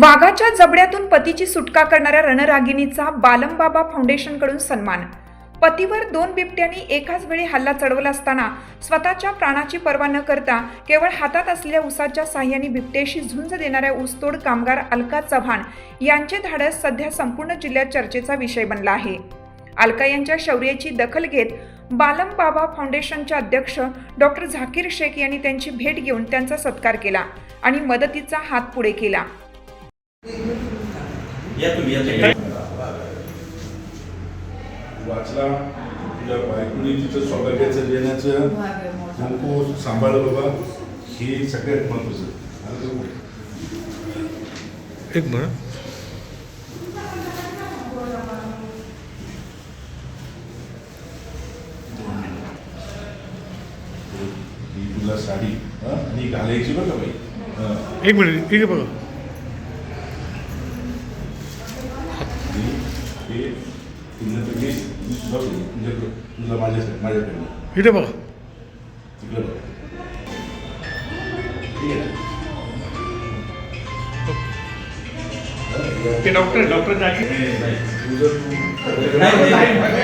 वाघाच्या जबड्यातून पतीची सुटका करणाऱ्या रणरागिणीचा बालमबाबा फाउंडेशनकडून सन्मान. पतीवर दोन बिबट्यांनी एकाच वेळी हल्ला चढवला असताना स्वतःच्या प्राणाची पर्वा न करता केवळ हातात असलेल्या उसाच्या साह्याने बिबट्याशी झुंज देणाऱ्या ऊसतोड कामगार अलका चव्हाण यांचे धाडस सध्या संपूर्ण जिल्ह्यात चर्चेचा विषय बनला आहे. अलका यांच्या शौर्याची दखल घेत बालम बाबा फाउंडेशनचे अध्यक्ष डॉक्टर झाकीर शेख यांनी त्यांची भेट घेऊन त्यांचा सत्कार केला आणि मदतीचा हात पुढे केला. या तुम्ही वाचला. तुझ्या बायकोनी तिचं सौभाग्याचं देण्याचं. कुंकू सांभाळलं बाबा. हे सगळ्यात महत्वाचं एक मिनिट. ही तुला साडी हं? घालायची का बाई. एक मिनिट ठीक आहे बघा. आणि हे तर मी मी सुद्धा बोललो. तुझ्याकडं तुला माझ्यासाठी माझ्याकडे इथे बघा तिकडे बघ ठीक आहे? हं? ते डॉक्टर डॉक्टर जागी नाही, नाही. तुझं तू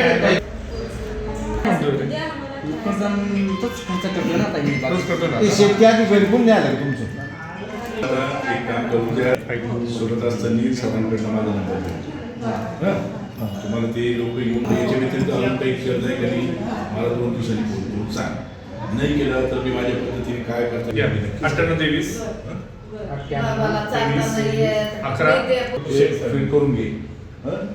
नाही. शेतकी आधी घरी पण द्यायला लागेल तुमचं आता एक काम करू द्या सोबत असताना सर्वांकडनं माझा नंबर हं? तुम्हाला ते लोक येऊन याच्या व्यतिरिक्त अजून काही करत नाही कधी. मला दोन दिवसांनी फोन करून सांग. नाही केलं तर मी माझ्या पद्धतीने काय करता अठ्ठ्याण्णव तेवीस. अकरा. करून घे. हं?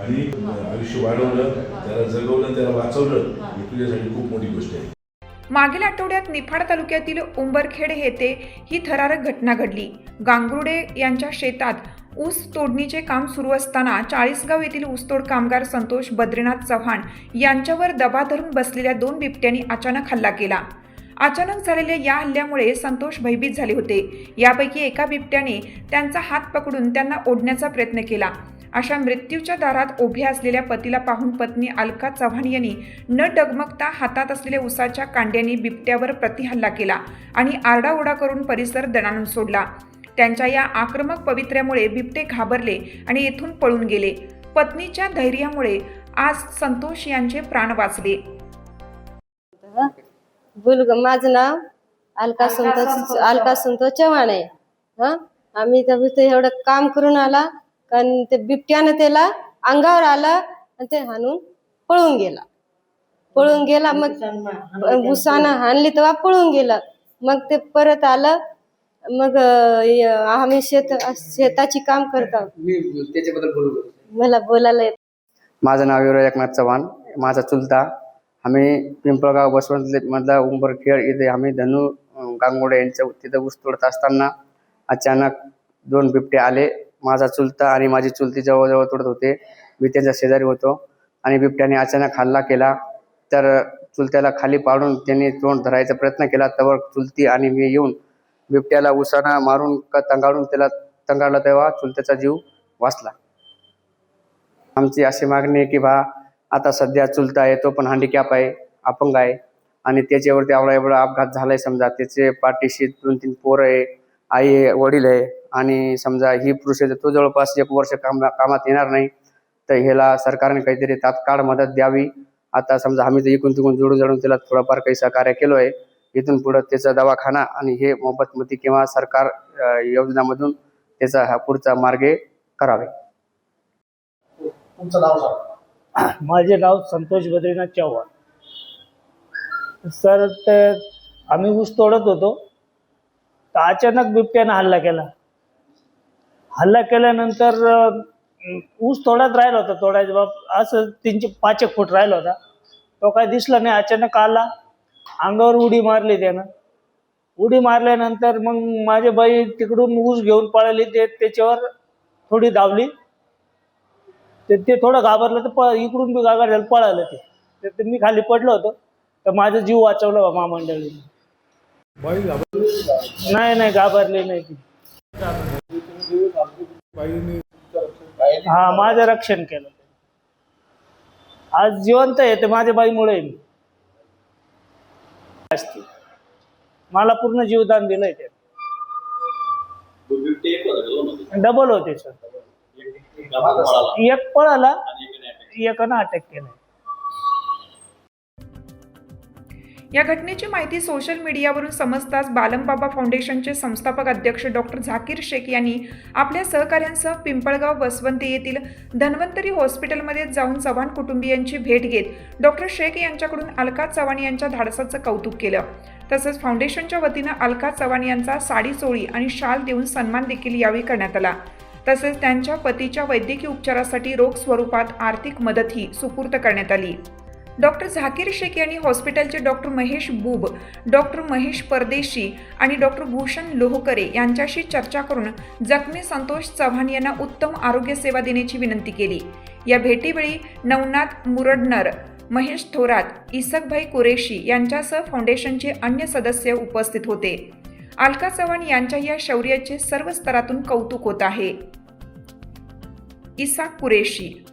आणि आयुष्य वाढवलं त्याला जगवलं त्याला वाचवलं ही तुझ्यासाठी खूप मोठी गोष्ट आहे. मागील आठवड्यात निफाड तालुक्यातील उंबरखेड येथे ही थरारक घटना घडली. गांगुर्डे यांच्या शेतात ऊस तोडणीचे काम सुरू असताना चाळीसगाव येथील ऊसतोड कामगार संतोष बद्रीनाथ चव्हाण यांच्यावर दबा धरून बसलेल्या दोन बिबट्यांनी अचानक हल्ला केला. अचानक झालेल्या या हल्ल्यामुळे संतोष भयभीत झाले होते. यापैकी एका बिबट्याने त्यांचा हात पकडून त्यांना ओढण्याचा प्रयत्न केला. अशा मृत्यूच्या दारात उभ्या असलेल्या पतीला पाहून पत्नी अलका चव्हाण यांनी न डगमगता हातात असलेल्या उसाच्या कांड्याने बिबट्यावर प्रतिहल्ला केला आणि आरडाओरडा करून परिसर दणाणून सोडला. त्यांच्या या आक्रमक पवित्र्यामुळे बिबटे घाबरले आणि येथून पळून गेले. पत्नीच्या धैर्यामुळे आज संतोष यांचे प्राण वाचले. बोल ग माझं नाव अलका संतोष अलका संतोष चव्हाण आहे. हा? आम्ही तर एवढं काम करून आला कारण ते बिबट्यानं त्याला अंगावर आला आणि ते हाणून पळून गेला. पळून गेला मग उसानं हाणली तेव्हा पळून गेला. मग ते परत आलं मग य- आम्ही शेत शेताची काम करतो. त्याच्याबद्दल बोलू मला बोलायला येत माझं नाव युवराज एकनाथ चव्हाण. माझा चुलता. आम्ही पिंपळगाव बसवंत मधला उंबरखेड इथे आम्ही धनु अं, गांगोडे यांच्या तिथं ऊस तोडत असताना अचानक दोन बिबटे आले. माझा चुलता आणि माझी चुलती जवळजवळ तोडत होते. मी त्यांच्या शेजारी होतो आणि बिबट्याने अचानक हल्ला केला. तर चुलत्याला खाली पाडून त्यांनी तोंड धरायचा प्रयत्न केला. तर चुलती आणि मी येऊन बिबट्याला उसाना मारून क तंगाडून त्याला तंगाळला तेव्हा चुलत्याचा जीव वाचला. आमची अशी मागणी आहे की बा आता सध्या चुलता आहे तो पण हँडिकॅप आहे अपंग आहे आणि त्याच्यावरती एवढा एवढा अपघात झालाय समजा त्याचे पाठीशी दोन तीन पोरं आहे आई आहे वडील आहे आणि समजा ही पुरुष आहे तो जवळपास एक वर्ष काम कामात येणार नाही. तर ह्याला सरकारने काहीतरी तात्काळ मदत द्यावी. आता समजा आम्ही तर इकून तिकून जोडून जोडून त्याला थोडंफार काही सहकार्य केलो आहे इथून पुढं त्याचा दवाखाना आणि हे मोफतमती किंवा सरकार योजनामधून त्याचा हा पुढचा मार्ग करावे. तुमचं नाव माझे नाव संतोष बद्रीनाथ चव्हाण. सर ते आम्ही ऊस तोडत होतो. तर अचानक बिबट्यानं हल्ला केला. हल्ला केल्यानंतर ऊस तोडत राहिला होता तोडायचा बाप. असं तीनशे पाच एक फूट राहिला होता. तो काय दिसला नाही अचानक आला. अंगावर उडी मारली त्यानं. उडी मारल्यानंतर मग माझे बाई तिकडून ऊस घेऊन पळाली ते त्याच्यावर थोडी धावली. ते ते थोडं घाबरलं तर प इकडून बी गागाड झालं पळालं ते. तर ते मी खाली पडलो होतो. तर माझा जीव वाचवला बा महामंडळीने. बाई घाबरली नाही नाही घाबरले नाही ती. हा माझं रक्षण केलं. आज जिवंत आहे ते माझ्या बाईमुळे. मी असते मला पूर्ण जीवदान दिलंय ते. डबल होते सर एक पळाला. एकानं अटॅक केला या घटनेची माहिती सोशल मीडियावरून समजताच बालमबाबा फाउंडेशनचे संस्थापक अध्यक्ष डॉक्टर झाकीर शेख यांनी आपल्या सहकाऱ्यांसह पिंपळगाव वसवंती येथील धन्वंतरी हॉस्पिटलमध्ये जाऊन चव्हाण कुटुंबियांची भेट घेत डॉक्टर शेख यांच्याकडून अलका चव्हाण यांच्या धाडसाचं कौतुक केलं. तसंच फाउंडेशनच्या वतीनं अलका चव्हाण यांचा साडी चोळी आणि शाल देऊन सन्मान देखील यावेळी करण्यात आला. तसेच त्यांच्या पतीच्या वैद्यकीय उपचारासाठी रोख स्वरूपात आर्थिक मदतही सुपूर्द करण्यात आली. डॉक्टर झाकीर शेख यांनी हॉस्पिटलचे डॉक्टर महेश बुब डॉक्टर महेश परदेशी आणि डॉक्टर भूषण लोहकरे यांच्याशी चर्चा करून जखमी संतोष चव्हाण यांना उत्तम आरोग्य सेवा देण्याची विनंती केली. या भेटीवेळी नवनाथ मुरडनर महेश थोरात इसकभाई कुरेशी यांच्यासह फाउंडेशनचे अन्य सदस्य उपस्थित होते. अलका चव्हाण यांच्या या शौर्याचे सर्व स्तरातून कौतुक होत आहे. इसाक कुरेशी